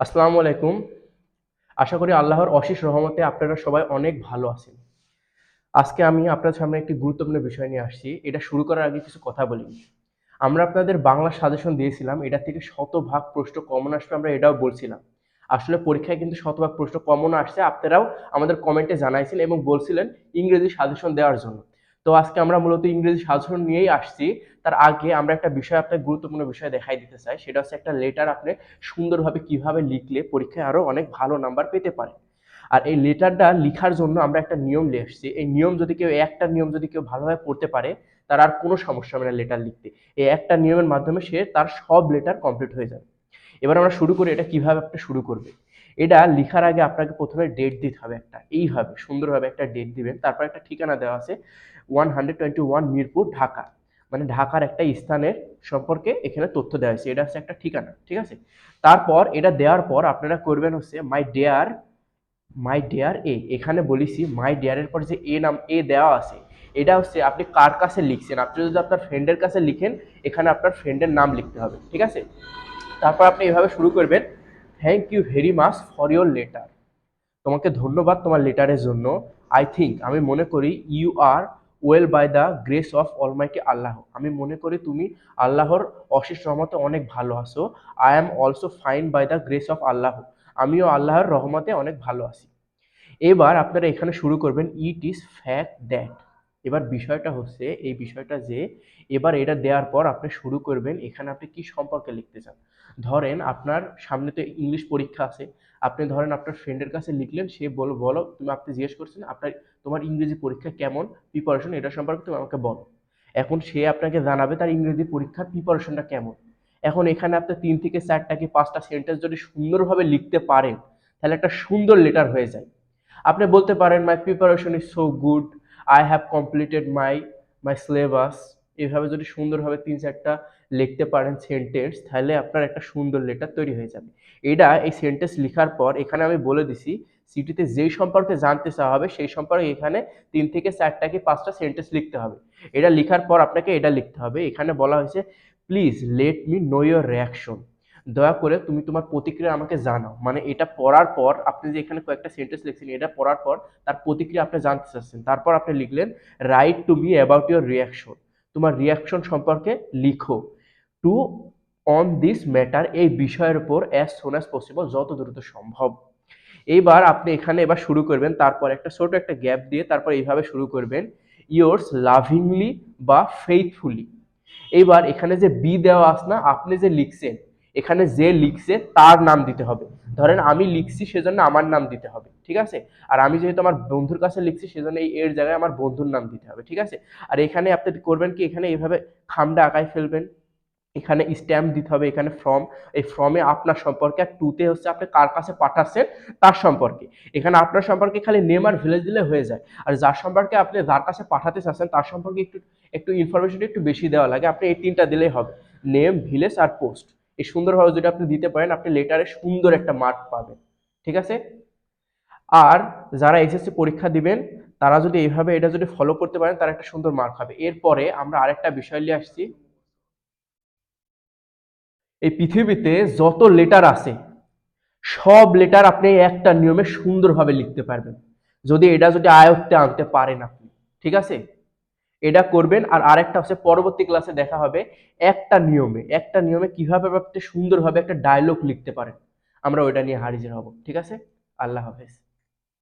আসসালামু আলাইকুম। আশা করি আল্লাহর অশেষ রহমতে আপনারা সবাই অনেক ভালো আছেন। আজকে আমি আপনার সামনে একটি গুরুত্বপূর্ণ বিষয় নিয়ে আসছি। এটা শুরু করার আগে কিছু কথা বলি। আমরা আপনাদের বাংলা সাজেশন দিয়েছিলাম, এটা থেকে শতভাগ প্রশ্ন কমন আসবে, আমরা এটাও বলছিলাম। আসলে পরীক্ষায় কিন্তু শতভাগ প্রশ্ন কমন আসছে, আপনারাও আমাদের কমেন্টে জানাইছেন এবং বলছিলেন ইংরেজি সাজেশন দেওয়ার জন্য। তো আজকে আমরা মূলত ইংরেজি সাজেশন নিয়েই আসছি। তার আগে আমরা একটা বিষয় আপনার গুরুত্বপূর্ণ বিষয় দেখাই দিতে চাই, সেটা হচ্ছে একটা লেটার আপনি সুন্দরভাবে কীভাবে লিখলে পরীক্ষায় আরও অনেক ভালো নাম্বার পেতে পারে আর এই লেটারটা লিখার জন্য আমরা একটা নিয়ম নিয়ে এসেছি। এই নিয়ম যদি কেউ, একটা নিয়ম যদি কেউ ভালোভাবে পড়তে পারে, তার আর কোনো সমস্যা হবে না লেটার লিখতে। এই একটা নিয়মের মাধ্যমে সে তার সব লেটার কমপ্লিট হয়ে যাবে। এবার আমরা শুরু করি, এটা কীভাবে আপনি শুরু করবে এটা লিখার আগে আপনাকে প্রথমে ডেট দিতে হবে একটা। এইভাবে সুন্দরভাবে একটা ডেট দিবেন। তারপর একটা ঠিকানা দেওয়া আছে। One hundred twenty one Mirpur, Dhaka. মানে ঢাকার একটা স্থানের সম্পর্কে এখানে তথ্য দেওয়া হয়েছে। এটা হচ্ছে একটা ঠিকানা, ঠিক আছে? তারপর এটা দেওয়ার পর আপনারা করবেন হচ্ছে মাই ডেয়ার মাই ডেয়ার এ এখানে বলেছি মাই ডেয়ারের পর যে এ নাম এ দেওয়া আছে, এটা হচ্ছে আপনি কার কাছে লিখছেন? আপনি যদি আপনার ফ্রেন্ডের কাছে লিখেন, এখানে আপনার ফ্রেন্ডের নাম লিখতে হবে, ঠিক আছে? তারপর আপনি এভাবে শুরু করবেন thank you very much for your letter তোমাকে ধন্যবাদ তোমার লেটারের জন্য। আই থিঙ্ক আমি মনে করি you are well by the grace of almighty Allah আমি মনে করি তুমি আল্লাহর অশেষ রহমতে অনেক ভালো আছো। I am also fine by the grace of Allah আমিও আল্লাহর রহমতে অনেক ভালো আছি। এবার আপনারা এখানে শুরু করবেন ইট ইজ ফ্যাক্ট দ্যাট এবার বিষয়টা হচ্ছে, এই বিষয়টা যে এবার এটা দেওয়ার পর আপনি শুরু করবেন, এখানে আপনি কি সম্পর্কে লিখতে চান? ধরেন আপনার সামনে তো ইংলিশ পরীক্ষা আছে, আপনি ধরেন আপনার ফ্রেন্ডের কাছে লিখলেন, সে বলো বলো, তুমি আপনি জিজ্ঞেস করছেন, আপনার, তোমার ইংরেজি পরীক্ষা কেমন? প্রিপারেশন এটা সম্পর্কে তুমি আমাকে বলো। এখন সে আপনাকে জানাবে তার ইংরেজি পরীক্ষার প্রিপারেশনটা কেমন? এখন এখানে আপনি তিন থেকে চারটা কি পাঁচটা সেন্টেন্স যদি সুন্দরভাবে লিখতে পারেন, তাহলে একটা সুন্দর লেটার হয়ে যায়। আপনি বলতে পারেন my preparation is so good I have completed my my syllabus এভাবে যদি সুন্দরভাবে তিন চারটা লিখতে পারেন সেন্টেন্স তাহলে আপনার একটা সুন্দর লেটার তৈরি হয়ে যাবে। এটা এই সেন্টেন্স লেখার পর এখানে আমি বলে দিছি সিটিতে যেই সম্পর্কে জানতে চাওয়া হবে, সেই সম্পর্কে এখানে তিন থেকে চারটা কি পাঁচটা সেন্টেন্স লিখতে হবে। এটা লেখার পর আপনাকে এটা লিখতে হবে। এখানে বলা হয়েছে please let me know your reaction দয়া করে তুমি তোমার প্রতিক্রিয়া আমাকে জানাও। মানে এটা পড়ার পর আপনি যে এখানে কয়েকটা সেন্টেন্স লিখছেন, এটা পড়ার পর তার প্রতিক্রিয়া আপনি জানতে চাচ্ছেন। তারপর আপনি লিখলেন write to me about your reaction তোমার রিয়াকশন সম্পর্কে লিখো। টু অন দিস ম্যাটার এই বিষয়ের উপর অ্যাজ সোন অ্যাজ পসিবল যত দ্রুত সম্ভব। এইবার আপনি এখানে এবার শুরু করবেন, তারপর একটা ছোট একটা গ্যাপ দিয়ে তারপর এইভাবে শুরু করবেন ইয়োর্স লাভিংলি বা ফেইথফুলি এইবার এখানে যে বি দেওয়া আস না, আপনি যে লিখছেন এখানে যে লিখছে তার নাম দিতে হবে। ধরেন আমি লিখছি সেজন্য আমার নাম দিতে হবে, ঠিক আছে? আর আমি যেহেতু আমার বন্ধুর কাছে লিখছি সেজন্য এই এর জায়গায় আমার বন্ধুর নাম দিতে হবে, ঠিক আছে? আর এখানে আপনি করবেন কি? এখানে এইভাবে খামটা আঁকায় ফেলবেন। এখানে স্ট্যাম্প দিতে হবে, এখানে ফর্ম এই ফর্মে আপনার সম্পর্কে আর টুতে হচ্ছে আপনি কার কাছে পাঠাচ্ছেন তার সম্পর্কে। এখানে আপনার সম্পর্কে খালি নেম আর ভিলেজ দিলে হয়ে যায়। আর যার সম্পর্কে আপনি যার কাছে পাঠাতে চাচ্ছেন, তার সম্পর্কে একটু একটু ইনফরমেশন একটু বেশি দেওয়া লাগে। আপনি এই তিনটা দিলেই হবে। নেম ভিলেজ আর পোস্ট এই সুন্দরভাবে যদি আপনি দিতে পারেন, আপনি লেটারে সুন্দর একটা মার্ক পাবেন। ঠিক আছে? আর যারা এসএসসি পরীক্ষা দিবেন, তারা যদি এইভাবে এটা যদি ফলো করতে পারেন, তারা একটা সুন্দর মার্ক হবে। এরপরে আমরা আরেকটা বিষয় নিয়ে আসছি। এই পৃথিবীতে যত লেটার আছে, সব লেটার আপনি একটা নিয়মে সুন্দরভাবে লিখতে পারবেন। যদি এটা যদি আয়ত্তে আনতে পারেন আপনি। ঠিক আছে? এটা করবেন আর আরেকটা হচ্ছে পরবর্তী ক্লাসে দেখা হবে একটা নিয়মে একটা নিয়মে কীভাবে আপনি সুন্দরভাবে একটা ডায়লগ লিখতে পারেন। আমরা ওইটা নিয়ে হারিজের হব ঠিক আছে? আল্লাহ হাফেজ।